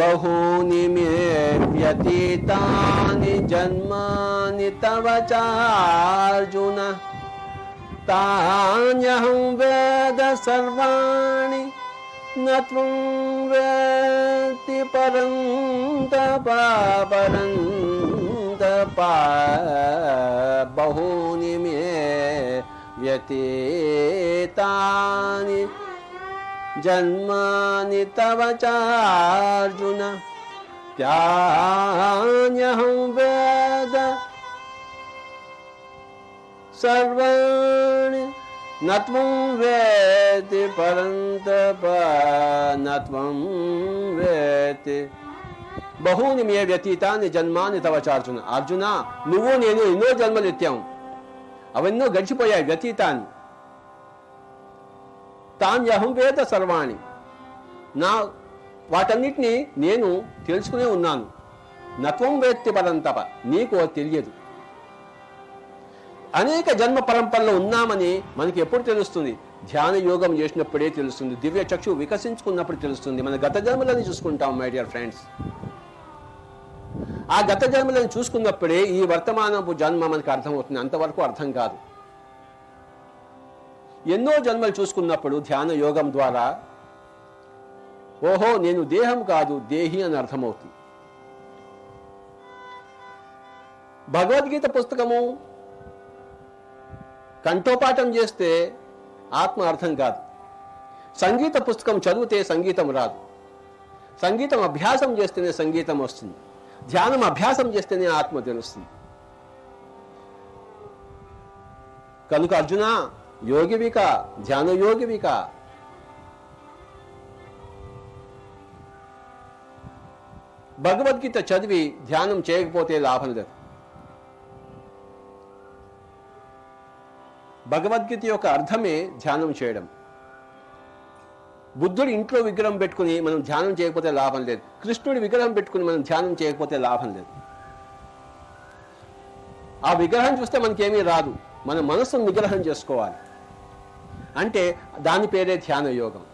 बहूनि मे व्यतीतानि जन्मानि तव चार्जुन। तान्यहं वेद सर्वाणि न त्वं वेत्ति परं दरन्द पहूनि मे व्यतीतानि మే వ్యతీతాని జన్మాని తవ చార్జున త్యాన్యహం వేద సర్వాణి నత్వం వేతి పరంతప నత్వం వేతి బహూని మే వ్యతీతాన్ని జన్మాన్ని తవ చార్జున అర్జున నువ్వు నేను ఎన్నో జన్మలు ఎత్తాము అవెన్నో గడిచిపోయాయి వ్యతీతాన్ని తాన్యహం వేద సర్వాణి. నా వాటన్నిటినీ నేను తెలుసుకునే ఉన్నాను. నత్వం వేత్తి పరంతప నీకు అది తెలియదు. అనేక జన్మ పరంపరలో ఉన్నామని మనకి ఎప్పుడు తెలుస్తుంది? ధ్యాన యోగం చేసినప్పుడే తెలుస్తుంది. దివ్య చక్షు వికసించుకున్నప్పుడు తెలుస్తుంది. మన గత జన్మలని చూసుకుంటాం మై డియర్ ఫ్రెండ్స్ ఆ గత జన్మలను చూసుకున్నప్పుడే ఈ వర్తమానపు జన్మ మనకు అర్థమవుతుంది. అంతవరకు అర్థం కాదు. ఎన్నో జన్మలు చూసుకున్నప్పుడు ధ్యాన యోగం ద్వారా ఓహో నేను దేహం కాదు దేహి అని అర్థమవుతుంది. భగవద్గీత పుస్తకము కంఠోపాఠం చేస్తే ఆత్మ అర్థం కాదు. సంగీత పుస్తకం చదివితే సంగీతం రాదు. సంగీతం అభ్యాసం చేస్తేనే సంగీతం వస్తుంది. ధ్యానం అభ్యాసం చేస్తేనే ఆత్మ తెలుస్తుంది. కనుక అర్జున యోగివిక ధ్యాన యోగివిక. భగవద్గీత చదివి ధ్యానం చేయకపోతే లాభం లేదు. భగవద్గీత యొక్క అర్థమే ధ్యానం చేయడం. బుద్ధుడు ఇంట్లో విగ్రహం పెట్టుకుని మనం ధ్యానం చేయకపోతే లాభం లేదు. కృష్ణుడి విగ్రహం పెట్టుకుని మనం ధ్యానం చేయకపోతే లాభం లేదు. ఆ విగ్రహం చూస్తే మనకేమీ రాదు. మన మనసును నిగ్రహం చేసుకోవాలి. అంటే దాని పేరే ధ్యాన యోగం